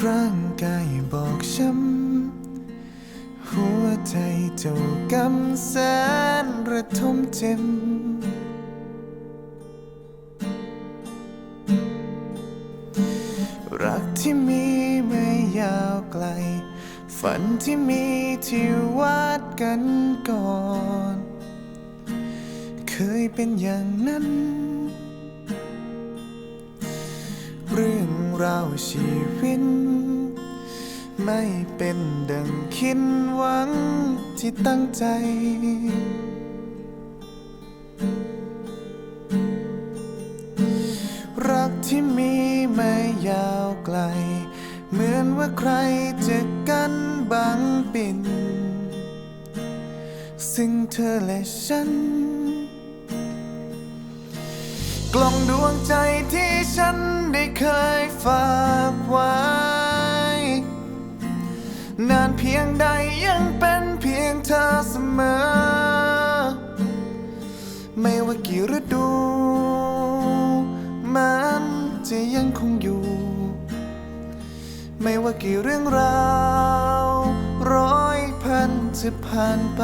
ร่างกายบอกช้ำหัวใจเจ้ากำแสนระทมเจ็บรักที่มีไม่ยาวไกล ฝันที่มีที่วาดกันก่อน เคยเป็นอย่างนั้น รื่องราชีวิต ไม่เป็นดังคิดหวังที่ตั้งใจ รักที่มีไม่ยาวไกล เหมือนว่าใครจะกันบังปิ่นซึ่งเธอและฉัน องดวงใจที่ฉันได้เคยฝากไว้ นานเพียงใดยังเป็นเพียงเธอเสมอ ไม่ว่ากี่ฤดู มันจะยังคงอยู่ ไม่ว่ากี่เรื่องราว ร้อยพันจะผ่านไป